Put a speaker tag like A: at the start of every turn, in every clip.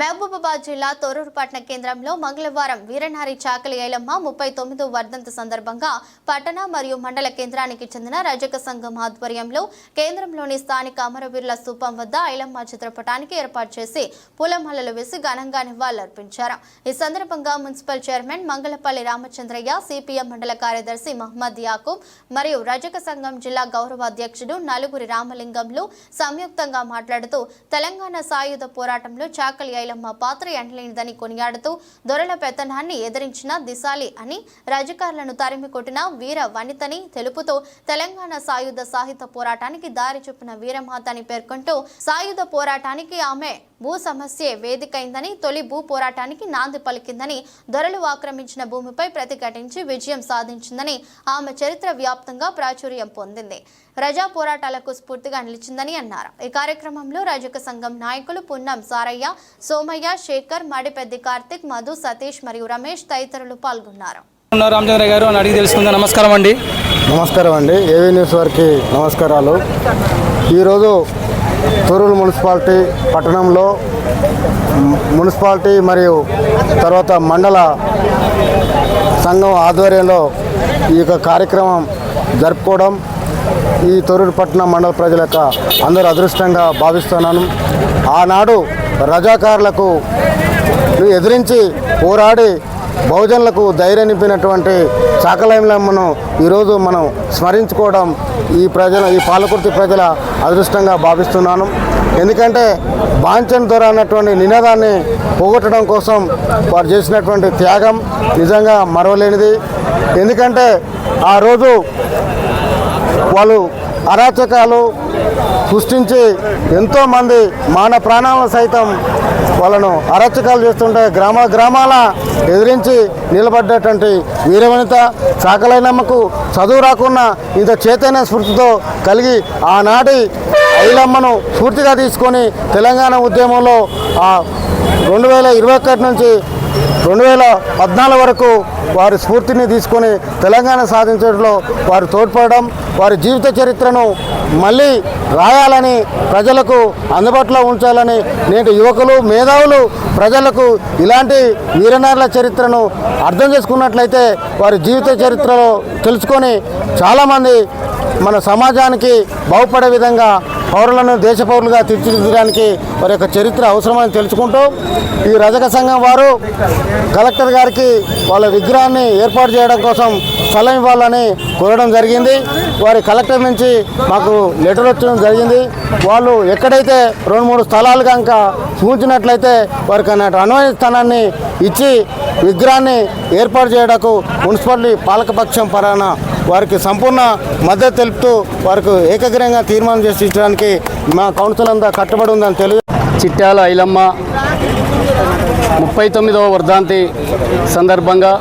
A: మహబూబాబాద్ జిల్లా తొర్రూరు పట్టణ కేంద్రంలో మంగళవారం వీరనారి చాకలి ఐలమ్మ ముప్పై తొమ్మిదో వర్ధంతి సందర్భంగా పట్టణ మరియు మండల కేంద్రానికి చెందిన రజక సంఘం ఆధ్వర్యంలో కేంద్రంలోని స్థానిక అమరవీరుల స్థూపం వద్ద ఐలమ్మ చిత్రపటానికి ఏర్పాటు చేసి పూలమాలలు వేసి ఘనంగా నివాళులర్పించారు. ఈ సందర్భంగా municipal chairman Mangalapalli Ramachandraiah CPM మండల కార్యదర్శి మహమ్మద్ యాకూబ్ మరియు రజక సంఘం జిల్లా గౌరవ అధ్యక్షుడు నలుగురి రామలింగంలు సంయుక్తంగా మాట్లాడుతూ తెలంగాణ సాయుధ పోరాటంలో చాకలి ఐలమ్మ పాత్ర ఎండలేనిదని కొనియాడుతూ దొరల పెత్తనాన్ని ఎదిరించిన దిశాలి అని రాజకారులను తరిమి కొట్టిన వీర వనితని తెలుపుతూ తెలంగాణ సాయుధ సాహిత్య పోరాటానికి దారి చూపిన వీరమాత అని పేర్కొంటూ సాయుధ పోరాటానికి ఆమె భూ సమస్యే వేదికైందని తొలి భూ పోరాటానికి నాంది పలికిందని దొరలు ఆక్రమించిన భూమిపై ప్రతిఘటించి విజయం సాధించిందని ఆమె చరిత్ర వ్యాప్తంగా ప్రాచుర్యం పొందింది. ప్రజా పోరాటాలకు స్ఫూర్తిగా నిలిచిందని అన్నారు. ఈ కార్యక్రమంలో రజక సంఘం నాయకులు పున్నం సారయ్య సోమయ్య శేఖర్ మడిపెద్ది కార్తిక్ మధు సతీష్ మరియు రమేష్ తదితరులు పాల్గొన్నారు.
B: రామచంద్ర గారు అని అడిగి తెలుసుకుందాం. నమస్కారం అండి.
C: నమస్కారం అండి. ఏవీ న్యూస్ వారికి నమస్కారాలు. ఈరోజు తూరూరు మున్సిపాలిటీ పట్టణంలో మున్సిపాలిటీ మరియు తర్వాత మండల సంఘం ఆధ్వర్యంలో ఈ యొక్క కార్యక్రమం జరుపుకోవడం ఈ తొరూరు పట్టణ మండల ప్రజల యొక్క అందరూ అదృష్టంగా భావిస్తున్నాను. ఆనాడు రజాకారులకు ఎదిరించి పోరాడి బహుజనులకు ధైర్యం నింపినటువంటి చాకలైలమ్మను ఈరోజు మనం స్మరించుకోవడం ఈ ప్రజల ఈ పాలకుర్తి ప్రజల అదృష్టంగా భావిస్తున్నాను. ఎందుకంటే బాంచన్ దొర అన్నటువంటి నినాదాన్ని పోగొట్టడం కోసం వారు చేసినటువంటి త్యాగం నిజంగా మరవలేనిది. ఎందుకంటే ఆ రోజు వాళ్ళు అరాచకాలు సృష్టించి ఎంతోమంది మాన ప్రాణాలను సైతం వాళ్ళను అరాచకాలు చేస్తుంటే గ్రామ గ్రామాల ఎదిరించి నిలబడ్డటువంటి వీరవనిత సాకలైనమ్మకు చదువు రాకున్నా ఇంత చైతన్య స్ఫూర్తితో కలిగి ఆనాటి ఐలమ్మను స్ఫూర్తిగా తీసుకొని తెలంగాణ ఉద్యమంలో రెండు వేల ఇరవై ఒకటి నుంచి రెండు వేల పద్నాలుగు వరకు వారి స్ఫూర్తిని తీసుకొని తెలంగాణ సాధించడంలో వారు తోడ్పడడం వారి జీవిత చరిత్రను మళ్ళీ రాయాలని ప్రజలకు అందుబాటులో ఉంచాలని నేటి యువకులు మేధావులు ప్రజలకు ఇలాంటి వీరనారుల చరిత్రను అర్థం చేసుకున్నట్లయితే వారి జీవిత చరిత్రలో తెలుసుకొని చాలామంది మన సమాజానికి బాగుపడే విధంగా పౌరులను దేశ పౌరులుగా తీర్చిదిద్దడానికి వారి యొక్క చరిత్ర అవసరమని తెలుసుకుంటూ ఈ రజక సంఘం వారు కలెక్టర్ గారికి వాళ్ళ విగ్రహాన్ని ఏర్పాటు చేయడం కోసం స్థలం ఇవ్వాలని కోరడం జరిగింది. వారి కలెక్టర్ నుంచి మాకు లెటర్ వచ్చడం జరిగింది. వాళ్ళు ఎక్కడైతే రెండు మూడు స్థలాలు కనుక సూచించినట్లయితే వారికి అన్నట్టు అనువైన స్థానాన్ని ఇచ్చి విగ్రహాన్ని ఏర్పాటు చేయడానికి మున్సిపాలిటీ పాలకపక్షం పరాన వారికి సంపూర్ణ మద్దతు తెలుపుతూ వారికి ఏకగ్రంగా తీర్మానం చేసి మా కౌన్సిల్ అంతా కట్టుబడి ఉందని తెలియ
D: చిట్యాల ఐలమ్మ ముప్పై తొమ్మిదవ వర్ధాంతి సందర్భంగా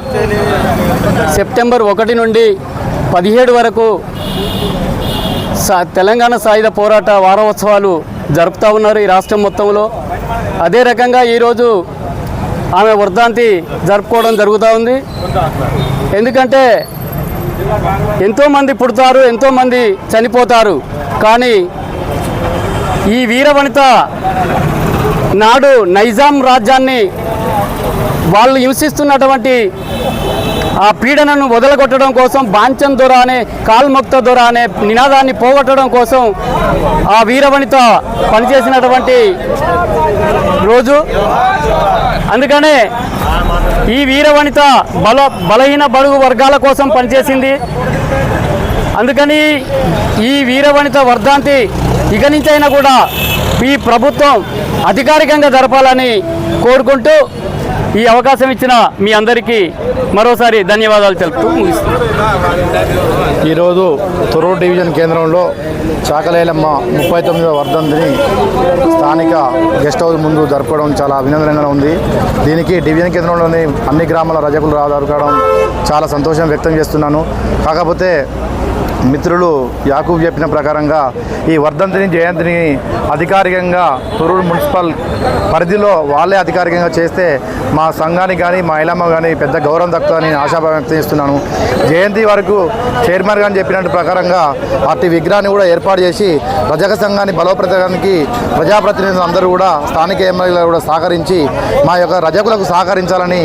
D: సెప్టెంబర్ ఒకటి నుండి పదిహేడు వరకు తెలంగాణ సాయుధ పోరాట వారోత్సవాలు జరుపుతూ ఉన్నారు ఈ రాష్ట్రం మొత్తంలో. అదే రకంగా ఈరోజు ఆమె వర్ధాంతి జరుపుకోవడం జరుగుతూ ఉంది. ఎందుకంటే ఎంతోమంది పుడతారు ఎంతోమంది చనిపోతారు. కానీ ఈ వీరవనిత నాడు నైజాం రాజ్యాన్ని వాళ్ళు హింసిస్తున్నటువంటి ఆ పీడనను వదలగొట్టడం కోసం బాంచం దొర అనే కాల్ముక్త దొర అనే నినాదాన్ని పోగొట్టడం కోసం ఆ వీరవనిత పనిచేసినటువంటి రోజు. అందుకనే ఈ వీరవనిత బల బలహీన బడుగు వర్గాల కోసం పనిచేసింది. అందుకని ఈ వీరవనిత వర్ధాంతి ఇక నుంచైనా కూడా ఈ ప్రభుత్వం అధికారికంగా జరపాలని కోరుకుంటూ ఈ అవకాశం ఇచ్చిన మీ అందరికీ మరోసారి ధన్యవాదాలు తెలుపుతూ
C: ఈరోజు తొరూరు డివిజన్ కేంద్రంలో చాకలేలమ్మ ముప్పై తొమ్మిదవ వర్ధంతిని స్థానిక గెస్ట్ హౌస్ ముందు జరుపుకోవడం చాలా అభినందనంగా ఉంది. దీనికి డివిజన్ కేంద్రంలోని అన్ని గ్రామాల రజకులు రావడం చాలా సంతోషం వ్యక్తం చేస్తున్నాను. కాకపోతే
E: మిత్రులు యాకూబ్ చెప్పిన ప్రకారంగా ఈ వర్ధంతిని జయంతిని అధికారికంగా తొరూరు మున్సిపల్ పరిధిలో వాళ్ళే అధికారికంగా చేస్తే మా సంఘానికి కానీ మా ఇలమ్మ కానీ పెద్ద గౌరవం దక్కుతుందని ఆశాభావం వ్యక్తం చేస్తున్నాను. జయంతి వరకు చైర్మన్ గారు చెప్పినట్టు ప్రకారంగా అట్టి విగ్రహాన్ని కూడా ఏర్పాటు చేసి రజక సంఘాన్ని బలోపేతానికి ప్రజాప్రతినిధులు అందరూ కూడా స్థానిక ఎమ్మెల్యేలు కూడా సహకరించి మా యొక్క రజకులకు సహకరించాలని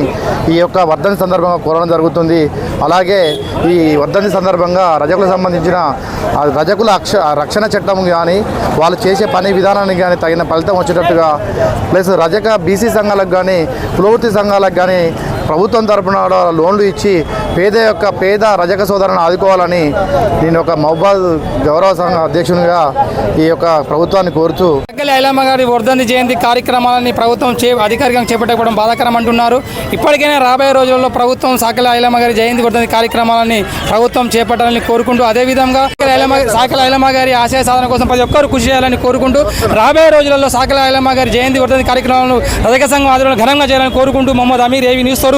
E: ఈ యొక్క వర్ధంతి సందర్భంగా కోరడం జరుగుతుంది. అలాగే ఈ వర్ధంతి సందర్భంగా రజకులకు సంబంధించిన రజకుల రక్షణ చట్టం కానీ వాళ్ళు చేసే పని విధానానికి కానీ తగిన ఫలితం వచ్చేటట్టుగా ప్లస్ రజక బీసీ సంఘాలకు కానీ కులవృత్తి సంఘాలకు కానీ ప్రభుత్వం తరపున లోన్లు ఇచ్చి పేద యొక్క పేద రజక సోదరులను ఆదుకోవాలని నేను ఒక మహబాద్ గౌరవ సంఘ అధ్యక్షునిగా ఈ యొక్క ప్రభుత్వాన్ని కోరుతూ
B: ఐలమ్మ గారి వర్ధంతి జయంతి కార్యక్రమాలని ప్రభుత్వం చే అధికారికంగా చేపట్టకపోవడం బాధాకరం అంటున్నారు. ఇప్పటికైనా రాబోయే రోజుల్లో ప్రభుత్వం సాకల ఐలమ్మ గారి జయంతి వర్ధంతి కార్యక్రమాలని ప్రభుత్వం చేపట్టాలని కోరుకుంటూ అదేవిధంగా సాకల ఐలమ్మ ఐలమ్మ గారి ఆశయ సాధన కోసం ప్రతి ఒక్కరు కృషి చేయాలని కోరుకుంటూ రాబోయే రోజులలో సాకల ఐలమ్మ గారి జయంతి వర్ధంతి కార్యక్రమాలను రజక సంఘం ఆధ్వర్యంలో ఘనంగా చేయాలని కోరుకుంటూ మహమ్మద్ అమీర్ ఏవి న్యూస్ తొర్రూరు